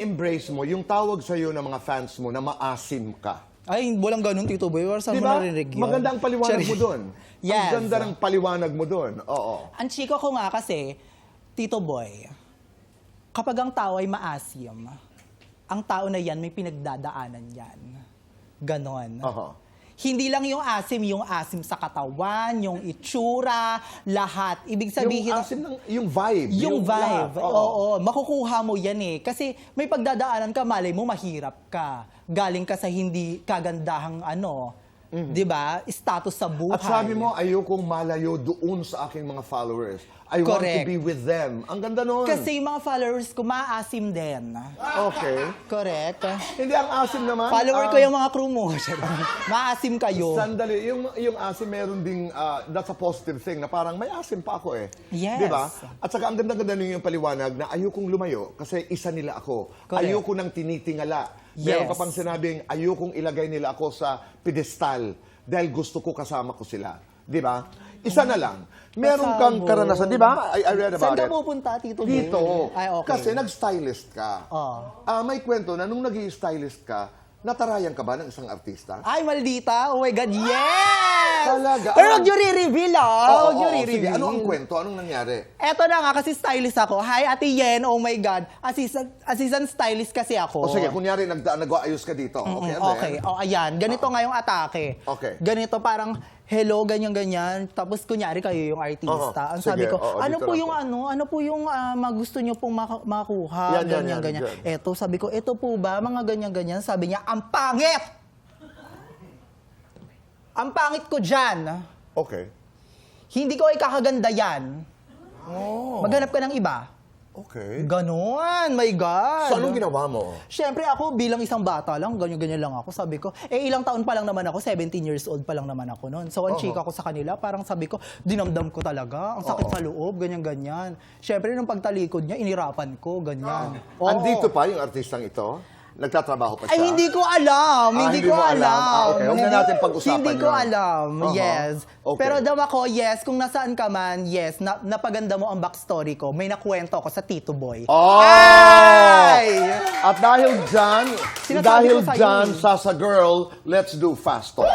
embrace mo yung tawag sa'yo ng mga fans mo na maasim ka. Ay, walang ganun, Tito Boy. Or saan Di mo ba? narinig yun? Maganda ang paliwanag Sorry. mo doon. Yes. Ang ganda ng paliwanag mo doon. Oo. Ang chika ko nga kasi, Tito Boy, kapag ang tao ay maasim, ang tao na yan may pinagdadaanan yan. Ganon. Aha. Hindi lang yung asim, yung asim sa katawan, yung itsura, lahat. Ibig sabihin, yung asim ng, yung vibe. yung lahat. vibe. Oo. Oo. makukuha mo yan eh. Kasi may pagdadaanan ka, malay mo, mahirap ka. Galing ka sa hindi kagandahang ano, 'di ba? Status sa buhay. At sabi mo, ayokong malayo doon sa aking mga followers. I want to Correct. be with them. Ang ganda nun. Kasi yung mga followers ko, maasim din. Okay. Correct. Hindi ang asim naman. Follower ah, ko yung mga crew mo. maasim kayo. Sandali, yung, yung asim meron ding, ah, that's a positive thing, na parang may asim pa ako eh. Yes. Di ba? At saka ang ganda-ganda yung paliwanag na ayokong lumayo kasi isa nila ako. Correct. Ayoko nang tinitingala. Meron Yes. ka pang sinabing, ayokong ilagay nila ako sa pedestal dahil gusto ko kasama ko sila. Di ba? Isa na lang. Meron kang karanasan, di ba? I, I read about Saan ka it. pupunta, Tito? Dito. Ay, okay. Kasi nag-stylist ka. Oh. Ah, may kwento na nung nag stylist ka, natarayan ka ba ng isang artista? Ay, maldita. Oh my God, yes! Talaga? Pero Ano? wag nyo re-reveal, ah. Oo, Wag nyo oo, sige. re-reveal. Ano ang kwento? Anong nangyari? Eto na nga, kasi stylist ako. Hi, Ate Yen. Oh my God. Assistant, assistant stylist kasi ako. O sige, kunyari nag nag-aayos ka dito. Okay, ano okay. yan? Oh, ayan. Ganito nga yung atake. Okay. Ganito parang, hello, ganyan-ganyan. Tapos kunyari kayo yung artista. Oo. Ang sabi Sige, ko, oo, ano dito po lang yung po." ano, ano po yung ah, magusto nyo pong maka- makuha? Yan, yan, ganyan, yan. Eto, sabi ko, eto po ba, mga ganyan-ganyan. Sabi niya, ang pangit! Ang pangit ko dyan. Okay. Hindi ko ay kakaganda yan. Oh. Maghanap ka ng iba. Okay. Ganon, my God. So, anong ginawa mo? Siyempre ako bilang isang bata lang, ganyan-ganyan lang ako. Sabi ko, eh ilang taon pa lang naman ako, 17 years old pa lang naman ako noon. So ang Oo. chika ko sa kanila, parang sabi ko, dinamdam ko talaga, ang sakit Oo. sa loob, ganyan-ganyan. Siyempre nung pagtalikod niya, inirapan ko, ganyan. Oo. Andito pa yung artistang ito? Nagtatrabaho pa siya? Ay, hindi ko alam. Ah, hindi, hindi ko alam. alam. Ah, okay. Huwag na natin pag-usapan Hindi ko yun. alam. Uh-huh. Yes. Okay. Pero daw ako, yes, kung nasaan ka man, yes, na, napaganda mo ang backstory ko. May nakwento ako sa Tito Boy. Oh! Ay! At dahil dyan, Sinasabi dahil ko sa'yo dyan, eh. Sasa Girl, let's do fast talk.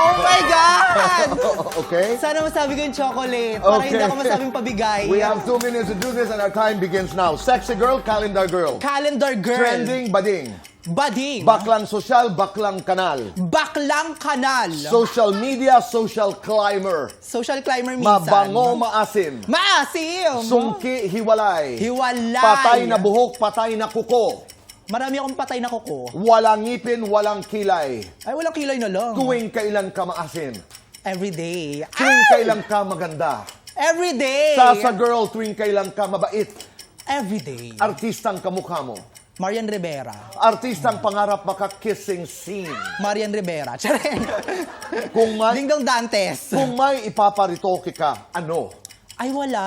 Oh my God! okay? Sana masabi ko yung chocolate para hindi ako masabing pabigay. We have two minutes to do this and our time begins now. Sexy girl, calendar girl. Calendar girl. Trending, bading. Bading. Baklang sosyal, baklang kanal. Baklang kanal. Social media, social climber. Social climber minsan. Mabango, maasim. Maasim. Sungki, hiwalay. Hiwalay. Patay na buhok, patay na kuko. Marami akong patay na kuko. Walang ngipin, walang kilay. Ay, walang kilay na lang. Tuwing kailan ka maasim. Every day. Tuwing kailan ka maganda. Every day. Sasa girl, tuwing kailan ka mabait. Every day. Artistang kamukha mo. Marian Rivera. Artistang pangarap maka-kissing scene. Marian Rivera. Charing. Kung may, Dingdong Dantes. kung may ipaparitoke ka, ano? Ay, wala.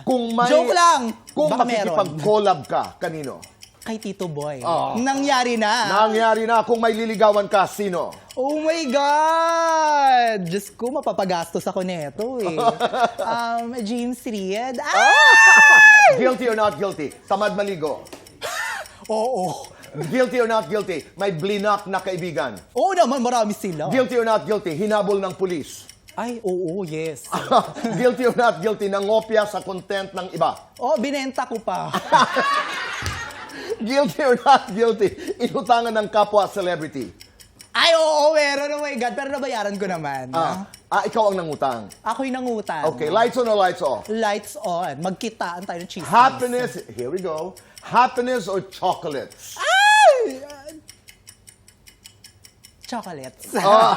Kung may... Joke lang. Kung makikipag-collab ka, kanino? Kay Tito Boy. Oh. Nangyari na. Nangyari na kung may liligawan ka, sino? Oh my God! Diyos ko, mapapagastos ako neto eh. um, James Reid. Ah! Guilty or not guilty? Tamad maligo. Oo. Guilty or not guilty? May blinak na kaibigan. Oo naman, marami sila. Guilty or not guilty? Hinabol ng pulis. Ay, oo, yes. guilty or not guilty? Nangopya sa content ng iba. Oh, binenta ko pa. Guilty or not guilty? Inutangan ng kapwa celebrity. Ay, oo, meron. Oh my God. Pero nabayaran ko naman. Ah, ah, ikaw ang nangutang. Ako'y nangutang. Okay, lights on or lights off? Lights on. Magkitaan tayo ng cheese. Happiness, here we go. Happiness or chocolates? Ay! Chocolates. Ah,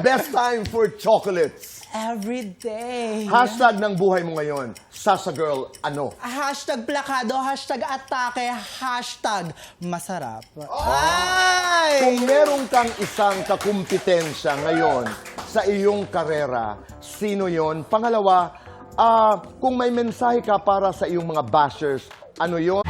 best time for chocolates. Every day. Hashtag ng buhay mo ngayon, Sasa Girl, ano? Hashtag plakado, hashtag atake, hashtag masarap. Ay! Kung meron kang isang kakumpetensya ngayon sa iyong karera, sino yon? Pangalawa, ah, kung may mensahe ka para sa iyong mga bashers, ano yon?